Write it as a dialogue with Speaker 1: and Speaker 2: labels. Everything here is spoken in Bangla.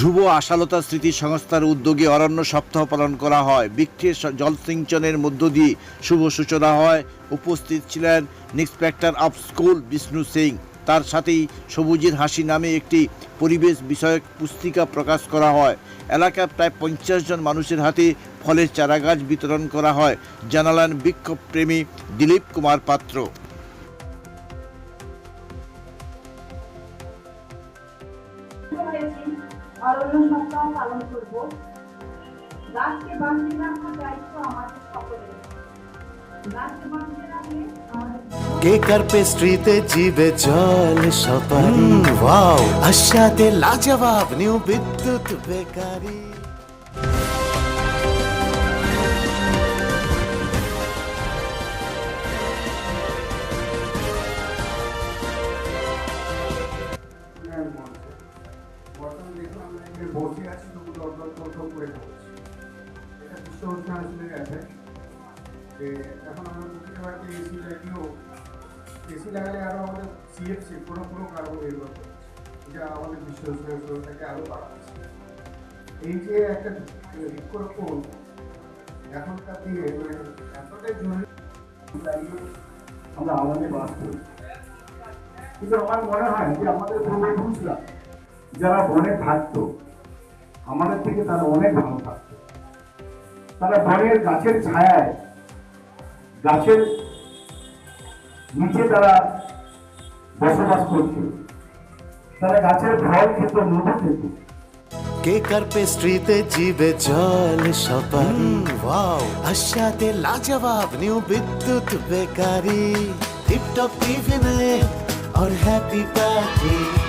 Speaker 1: ধ্রুব আশালতা স্মৃতি সংস্থার উদ্যোগে অরণ্য সপ্তাহ পালন করা হয়। বৃক্ষের জলসিঞ্চনের মধ্য দিয়ে শুভ সূচনা হয়। উপস্থিত ছিলেন inspector of school Bishnu Singh. তার সাথেই সবুজের হাসি নামে একটি পরিবেশ বিষয়ক পুস্তিকা প্রকাশ করা হয়। এলাকার প্রায় পঞ্চাশ জন মানুষের হাতে ফলের চারাগাছ বিতরণ করা হয়। জানালেন বিক্ষোভপ্রেমী দিলীপ কুমার পাত্র।
Speaker 2: অরণ্য সপ্তাহ পালন করব। গাছকে বাঁচিয়ে রাখার দায়িত্ব আমাদের সকলের গাছকে বাঁচিয়ে রাখলে
Speaker 3: কেকার পেস্ট্রিতে জিবে জল সপারি? ওয়াও! আশাতে লাজবাব নিউ বিদ্যুৎ বেকারি।
Speaker 4: বসে আছি তবু দরদর করে এটা বিশ্ব এফেক্ট যে এখন আমরা প্রতিটা বাড়িতে এসি লাগিয়েও এসি লাগালে আরও আমাদের সিএফসি কার্বন নির্ভর আমাদের বিশ্ব উষ্ণায়নটাকে আরও বাড়াচ্ছে এই যে একটা বৃক্ষরোপণ এখনকার দিনে মানে এতটাই জরুরি আমরা আমাদের বাস করি। কিন্তু আমার মনে হয় যে আমাদের পূর্বপুরুষরা যারা বনে থাকতো আমাদের থেকে তারা অনেক ভালো থাকতো তারা বনের গাছের ছায়ায় গাছের নিচে তারা বসবাস করত তারা গাছের ফল খেত মধু খেত
Speaker 3: কেকার পেস্ট্রিতে জিবে জল সপারি ওয়াও আশাতে লাজবাব নিউ বিদ্যুৎ বেকারি টিপটপ টিফিনে और हैप्पी पार्टी